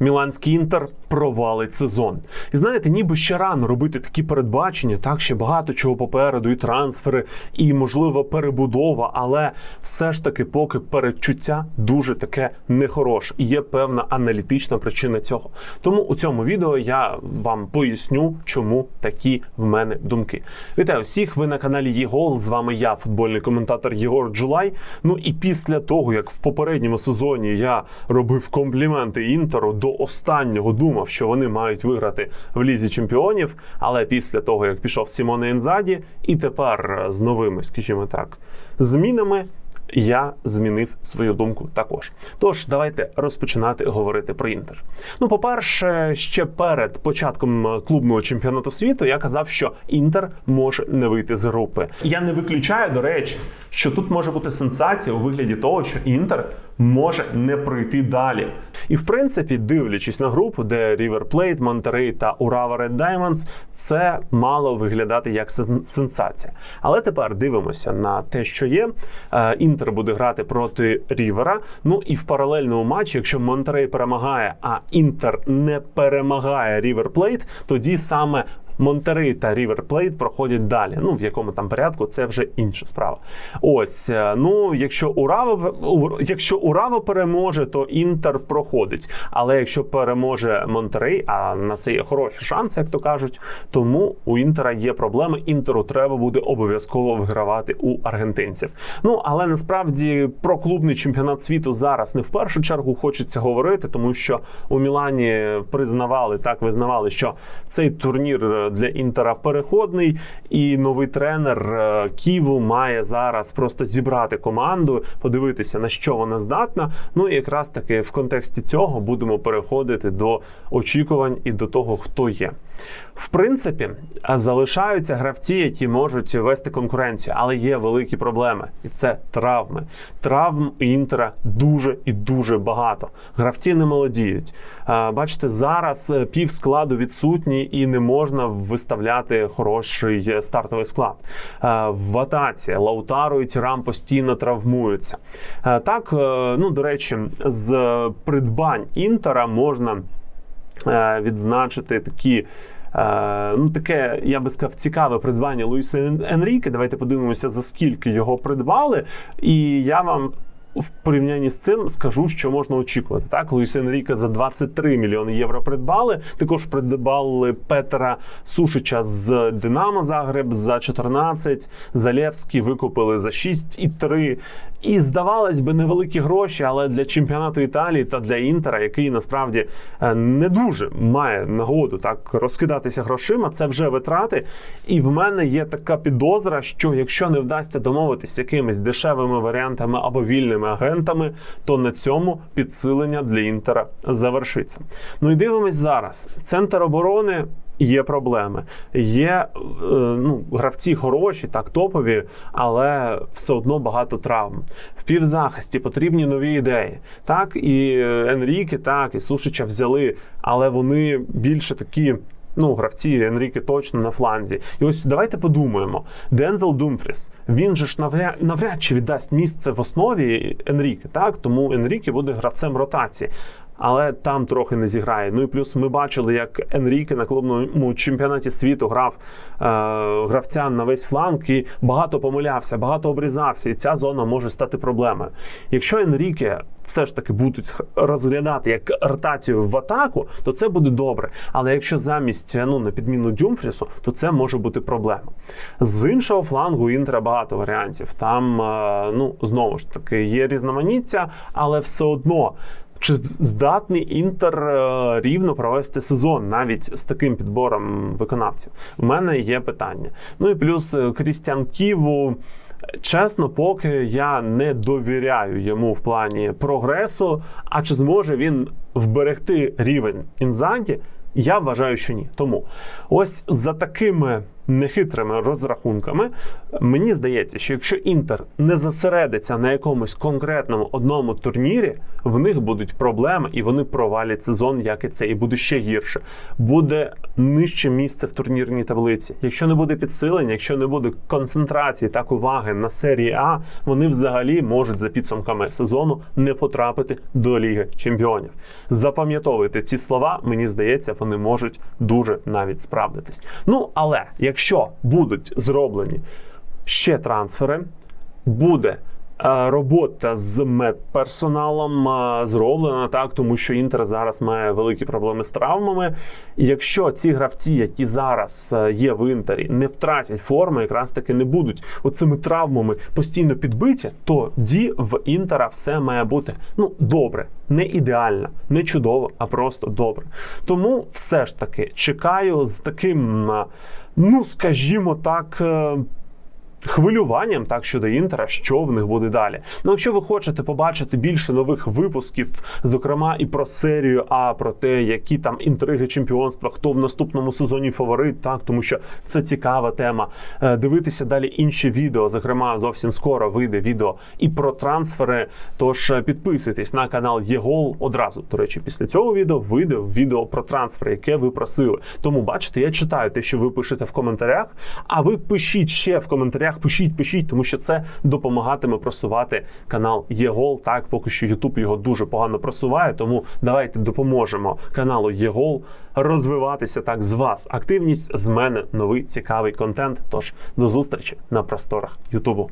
Міланський інтер провалить сезон. І знаєте, ніби ще рано робити такі передбачення, так ще багато чого попереду, і трансфери, і можливо перебудова, але все ж таки, поки передчуття дуже таке нехороше. І є певна аналітична причина цього. Тому у цьому відео я вам поясню, чому такі в мене думки. Вітаю всіх! Ви на каналі ЄГОЛ. З вами я, футбольний коментатор Єгор Джулай. Ну і після того, як в попередньому сезоні я робив компліменти інтеру до останнього думав, що вони мають виграти в лізі чемпіонів. Але після того, як пішов Сімоне Інзаді, і тепер з новими, скажімо так, змінами. Я змінив свою думку також. Тож давайте розпочинати говорити про інтер. Ну, по-перше, ще перед початком клубного чемпіонату світу я казав, що інтер може не вийти з групи. Я не виключаю, до речі, що тут може бути сенсація у вигляді того, що інтер може не пройти далі. І в принципі, дивлячись на групу, де River Plate, Monterey та Urawa Red Diamonds, це мало виглядати як сенсація. Але тепер дивимося на те, що є. Е, Інтер буде грати проти Рівера. Ну і в паралельному матчі, якщо Монтерей перемагає, а Інтер не перемагає River Plate, тоді саме Монтерей та Рівер Плейт проходять далі. Ну в якому там порядку, це вже інша справа. Ось е, ну, якщо Урава якщо Урава переможе, то Інтер проходить. Але якщо переможе Монтерей, а на це є хороші шанси, як то кажуть, тому у Інтера є проблеми. Інтеру треба буде обов'язково вигравати у аргентинців. Ну але насправді про клубний чемпіонат світу зараз не в першу чергу хочеться говорити, тому що у Мілані признавали так, визнавали, що цей турнір е, для інтера переходний, і новий тренер е, Ківу має зараз просто зібрати команду, подивитися на що вона здатна. Ну і якраз таки в контексті цього будемо переходити до очікувань і до того, хто є. В принципі, залишаються гравці, які можуть вести конкуренцію, але є великі проблеми, і це травми. Травм інтера дуже і дуже багато. Гравці не молодіють. Бачите, зараз е, пів складу відсутні і не можна виставляти хороший е, стартовий склад. В атаці Лаутаро і Тірам постійно травмуються. Так, е, ну до речі, з придбань інтера можна е, відзначити такі. е, Ну, таке, я би сказав, цікаве придбання Луїса Ен- Енріке. Давайте подивимося, за скільки його придбали. І я вам в порівнянні з цим скажу, що можна очікувати. Так, Луїс Енріка за 23 мільйони євро придбали. Також придбали Петра Сушича з Динамо Загреб за 14. Залєвський викупили за 6,3. І здавалось би, невеликі гроші, але для чемпіонату Італії та для Інтера, який насправді е, не дуже має нагоду так розкидатися грошима, це вже витрати. І в мене є така підозра, що якщо не вдасться домовитися якимись дешевими варіантами або вільними агентами, то на цьому підсилення для Інтера завершиться. Ну і дивимось зараз. Центр оборони. Є проблеми, є е, ну, гравці хороші, так топові, але все одно багато травм. В півзахисті потрібні нові ідеї. Так, і е, Енріке, так, і Сушича взяли, але вони більше такі. Ну, гравці Енріке точно на фланзі. І ось давайте подумаємо. Дензел Думфріс, він же ж навряд, навряд чи віддасть місце в основі Енріке, так? Тому Енріке буде гравцем ротації. Але там трохи не зіграє. Ну і плюс ми бачили, як Енріке на клубному чемпіонаті світу грав е, гравця на весь фланг і багато помилявся, багато обрізався, і ця зона може стати проблемою. Якщо Енріке все ж таки будуть розглядати як ротацію в атаку, то це буде добре. Але якщо замість ну на підміну Дюмфрісу, то це може бути проблема. З іншого флангу у Інтера багато варіантів. Там е, ну знову ж таки є різноманіття, але все одно. Чи здатний інтер е, рівно провести сезон навіть з таким підбором виконавців? У мене є питання. Ну і плюс е, Крістіан Ківу. Чесно, поки я не довіряю йому в плані прогресу. А чи зможе він вберегти рівень інзаді? Я вважаю, що ні. Тому ось за такими нехитрими розрахунками, мені здається, що якщо Інтер не зосередиться на якомусь конкретному одному турнірі, в них будуть проблеми і вони провалять сезон, як і це, і буде ще гірше. Буде нижче місце в турнірній таблиці. Якщо не буде підсилення, якщо не буде концентрації так уваги на серії А, вони взагалі можуть за підсумками сезону не потрапити до Ліги Чемпіонів. Запам'ятовуйте ці слова, мені здається, вони можуть дуже навіть справдитись. Ну але якщо будуть зроблені ще трансфери, буде. Е, Робота з медперсоналом е, зроблена так, тому що Інтер зараз має великі проблеми з травмами. І якщо ці гравці, які зараз е, є в інтері, не втратять форми, якраз таки не будуть оцими травмами постійно підбиті, то ді в інтера все має бути ну добре, не ідеально, не чудово, а просто добре. Тому все ж таки чекаю з таким, ну скажімо так. Хвилюванням так щодо інтера, що в них буде далі. Ну, якщо ви хочете побачити більше нових випусків, зокрема і про серію, а про те, які там інтриги чемпіонства, хто в наступному сезоні фаворит, так тому що це цікава тема. Е, Дивитися далі інші відео. Зокрема, зовсім скоро вийде відео і про трансфери. Тож е, підписуйтесь на канал ЄГОЛ одразу. До речі, після цього відео вийде відео про трансфери, яке ви просили. Тому бачите, я читаю те, що ви пишете в коментарях. А ви пишіть ще в коментарях, пишіть, пишіть, тому що це допомагатиме просувати канал ЄГОЛ. Так, поки що Ютуб його дуже погано просуває. Тому давайте допоможемо каналу ЄГОЛ розвиватися так з вас. Активність з мене новий цікавий контент. Тож до зустрічі на просторах Ютубу.